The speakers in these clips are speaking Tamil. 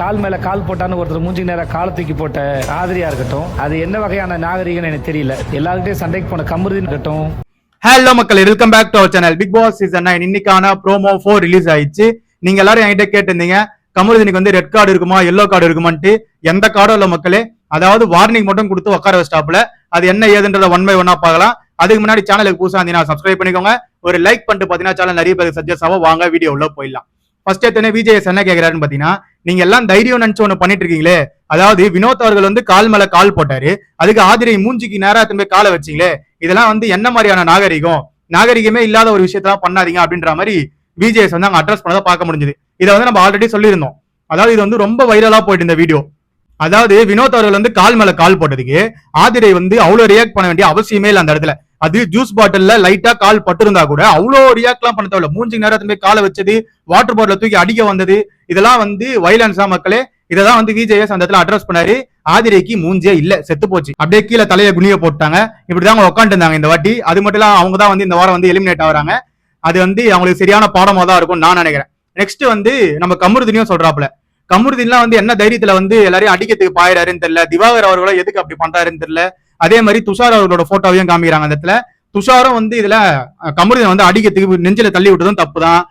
கால் மேல கால் போட்டான்னு ஒருத்தர் மூஞ்சி நேரம் காலை தூக்கி போட்ட ஆதிரியா இருக்கட்டும். அது என்ன வகையான நாகரிகம்னு எனக்கு தெரியல. எல்லாருக்கிட்டையும் சண்டைக்கு போன கமருதீன் இருக்கட்டும். ஹலோ மக்கள் welcome back to our channel Bigg Boss season nine இன்னைக்கான ப்ரோமோ ஃபோர் ரிலீஸ் ஆயிடுச்சு. நீங்க எல்லாரும் என்கிட்ட கேட்டிருந்தீங்க கமருதினுக்கு வந்து ரெட் கார்டு இருக்குமா எல்லோ கார்டு இருக்குமான்ட்டு. எந்த கார்டும் இல்ல மக்களே. அதாவது வார்னிங் மட்டும் கொடுத்து உட்கார வச்சிட்டாப்ல அது என்ன ஏதுன்றத ஒன் பை ஒன்னா பார்க்கலாம். அதுக்கு முன்னாடி சேனலுக்கு புதுசாக இருந்தீங்கன்னா சப்ஸ்கிரைப் பண்ணிக்கோங்க. ஒரு லைக் பண்ணிட்டு பார்த்தீங்கன்னா சேனல் நிறைய பேருக்கு சஜஸ்ட் ஆகும். வாங்க வீடியோ உள்ள போயிடலாம். ஃபர்ஸ்ட் எத்தனை விஜயஸ் என்ன கேட்கிறாருன்னு பார்த்தீங்கன்னா நீங்க எல்லாம் தைரியம் நினைச்சு ஒண்ணு பண்ணிட்டு இருக்கீங்களே? அதாவது வினோத் அவர்கள் வந்து கால் மேல கால் போட்டாரு. அதுக்கு ஆதிரை மூஞ்சிக்கு நேரா திரும்ப காலை வச்சீங்களே? இதெல்லாம் வந்து என்ன மாதிரியான நாகரிகம்? நாகரிகமே இல்லாத ஒரு விஷயத்தெல்லாம் பண்ணாதீங்க அப்படின்ற மாதிரி பிஜேஎஸ் வந்து அங்க அட்ரஸ் பண்ணதை பார்க்க முடிஞ்சது. இதை வந்து நம்ம ஆல்ரெடி சொல்லியிருந்தோம். அதாவது இது வந்து ரொம்ப வைரலா போயிட்டு இந்த வீடியோ அதாவது வினோத் அவர்கள் வந்து கால் மேல கால் போட்டதுக்கு ஆதிரை வந்து அவ்வளவு ரியாக்ட் பண்ண வேண்டிய அவசியமே இல்லை அந்த இடத்துல. அது ஜூஸ் பாட்டில்ல லைட்டா கால் பட்டிருந்தா கூட அவ்வளோ ரியாக்ட்லாம் பண்ண தேவையில்ல. மூஞ்சி நேரத்துல போய் காலை வச்சது வாட்டர் பாட்டில தூக்கி அடிக்க வந்தது இதெல்லாம் வந்து வைலன்ஸா மக்களே இததான் வந்து விஜயஸ் அந்த இடத்துல அட்ரஸ் பண்ணாரு. ஆதிரைக்கு மூஞ்சே இல்ல செத்து போச்சு. அப்படியே கீழே தலைய குனிய போட்டாங்க. இப்படிதான் அவங்க உட்காந்து இருந்தாங்க இந்த வாட்டி. அது மட்டும் இல்ல அவங்க தான் வந்து இந்த வாரம் வந்து எலிமினேட் ஆகுறாங்க. அது வந்து அவங்களுக்கு சரியான பாடமா தான் இருக்கும் நான் நினைக்கிறேன். நெக்ஸ்ட் வந்து நம்ம கமருதினியும் சொல்றாப்ல கமருதீன்லாம் வந்து என்ன தைரியத்துல வந்து எல்லாரையும் அடிக்கிறதுக்கு பாயிறாருன்னு தெரியல. திவாகர் அவர்களும் எதுக்கு அப்படி பண்றாருன்னு தெரியல. அதே மாதிரி துஷார் அவர்களோட போட்டோவையும் காமிக்கிறாங்க அந்த இடத்துல. துஷாரும் வந்து இதுல கமருதீன் வந்து அடிக்கிறதுக்கு நெஞ்சில தள்ளி விட்டதும் தப்பு தான்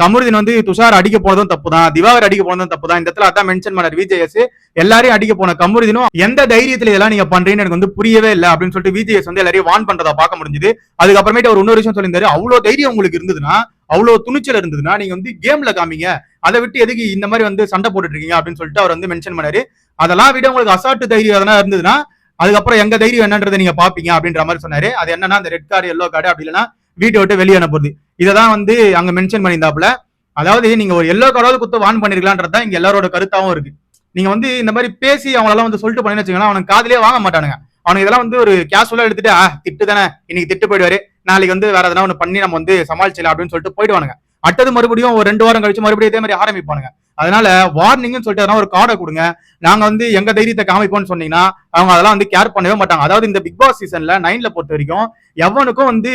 கமருதீன் வந்து துஷார் அடிக்க போனதும் தப்பு தான் திவாகர் அடிக்க போனதும் தப்பு தான் இந்த இடத்துல அதான் மென்ஷன் பண்ணார் விஜேஎஸ். எல்லாரையும் அடிக்க போன கமருதீனும் எந்த தைரியத்துல இதெல்லாம் நீங்க பண்றீங்கன்னு எனக்கு வந்து புரியவே இல்லை அப்படின்னு சொல்லிட்டு விஜேஎஸ் வந்து எல்லாரையும் வான் பண்றதா பார்க்க முடிஞ்சது. அதுக்கப்புறமேட்டு அவர் இன்னொரு விஷயம் சொல்லியிருந்தாரு அவ்வளவு தைரியம் உங்களுக்கு இருந்ததுன்னா அவ்வளவு துணிச்சல் இருந்ததுன்னா நீங்க வந்து கேம்ல காமிங்க. அதை விட்டு எதுக்கு இந்த மாதிரி வந்து சண்டை போட்டுட்டு இருக்கீங்க? அப்படின்னு சொல்லிட்டு அவர் வந்து மென்ஷன் பண்ணாரு. அதெல்லாம் விட உங்களுக்கு அசாட்டு தைரியம் எதனா இருந்ததுன்னா அதுக்கப்புறம் எங்க தைரியம் என்னன்றதை நீங்க பாப்பீங்க அப்படின்ற மாதிரி சொன்னாரு. அது என்னன்னா அந்த ரெட் கார்டு எல்லோ கார்டு அப்படி இல்லைன்னா வீட்டை விட்டு வெளியே அனுப்புறது. இததான் வந்து அங்க மென்ஷன் பண்ணியிருந்தாப்புல. அதாவது நீங்க ஒரு எல்லோ கார்டாவது குத்து வான் பண்ணிருக்கலான்றதா இங்க எல்லாரோட கருத்தாவும் இருக்கு. நீங்க வந்து இந்த மாதிரி பேசி அவங்களெல்லாம் வந்து சொல்லிட்டு பண்ணி வச்சுக்கலாம் அவனுக்கு காதுலயே வாங்க மாட்டானுங்க. அவனுக்கு இதெல்லாம் வந்து ஒரு கேஷுவலா எடுத்துட்டு ஆ திட்டு தானே இன்னைக்கு திட்டு போயிடுவாரு. நாளைக்கு வந்து வேற எதனா ஒன்று பண்ணி நம்ம வந்து சமாளிச்சிடலாம் அப்படின்னு சொல்லிட்டு போயிடுவானுங்க. அடுத்தது மறுபடியும் ஒரு ரெண்டு வாரம் கழிச்சு மறுபடியும் இதே மாதிரி ஆரம்பிப்பானுங்க. அதனால வார்னிங்னு சொல்லிட்டு ஒரு கார்டை கொடுங்க. நாங்க வந்து எங்க தைரியத்தை காமிப்போம்னு சொன்னீங்கன்னா அவங்க அதெல்லாம் வந்து கேர் பண்ணவே மாட்டாங்க. அதாவது இந்த பிக் பாஸ் சீசன்ல நைன்ல பொறுத்த வரைக்கும் எவனுக்கும் வந்து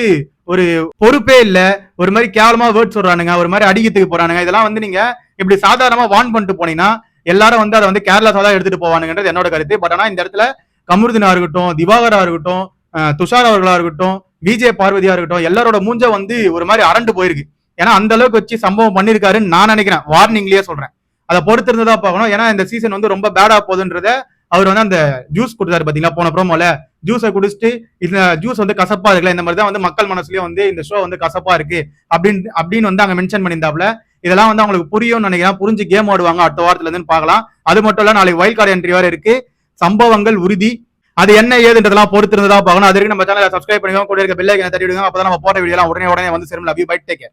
ஒரு பொறுப்பே இல்ல. ஒரு மாதிரி கேவலமா வேர்ட் சொல்றானுங்க ஒரு மாதிரி அடிக்கிறதுக்கு போறானுங்க. இதெல்லாம் வந்து நீங்க இப்படி சாதாரணமா வார்ன் பண்ணிட்டு போனீங்கன்னா எல்லாரும் வந்து அதை வந்து கேர்லெஸ்ஸா தான் எடுத்துட்டு போவானுங்கன்றது என்னோட கருத்து. பட் ஆனா இந்த இடத்துல கமருதினா இருக்கட்டும் திவாகரா இருக்கட்டும் துஷார் அவர்களா இருக்கட்டும் விஜய் பார்வதியா இருக்கட்டும் எல்லாரோட மூஞ்ச வந்து ஒரு மாதிரி அரண்டு போயிருக்கு. ஏன்னா அந்த அளவுக்கு வச்சு சம்பவம் பண்ணிருக்காருன்னு நான் நினைக்கிறேன். வார்னிங்லயே சொல்றேன். அதை பொறுத்து இருந்ததா பார்க்கணும். ஏன்னா இந்த சீசன் வந்து ரொம்ப பேடா போகுதுன்றத அவர் வந்து அந்த ஜூஸ் கொடுத்தாரு பாத்தீங்களா? போன ப்ரோமோல ஜூஸை குடிச்சிட்டு இந்த ஜூஸ் வந்து கசப்பா இருக்குல்ல இந்த மாதிரி தான் வந்து மக்கள் மனசுலயே வந்து இந்த ஷோ வந்து கசப்பா இருக்கு. அப்படின்னு அப்படின்னு வந்து அங்க மென்ஷன் பண்ணியிருந்தாப்ல இதெல்லாம் வந்து அவங்களுக்கு புரியும்னு நினைக்கிறேன். புரிஞ்சு கேம் ஆடுவாங்க அடுத்த வாரத்துல இருந்து பார்க்கலாம். அது மட்டும் இல்ல நாளைக்கு வைல்ட் கார்டு என்ட்ரி வேற இருக்கு. சம்பவங்கள் உறுதி. அது என்ன ஏதுன்றதெல்லாம் பொறுத்து இருந்ததா பார்க்கணும். அது வரைக்கும் நம்ம சேனலை சப்ஸ்கிரைப் பண்ணிக்கோங்க. கூட இருக்க பெல்லைக்கனை தட்டி விடுங்க. அப்பதான் நம்ம போற வீடியோலாம் உடனே உடனே வந்து சேரும் லவ் யூ பை டேக்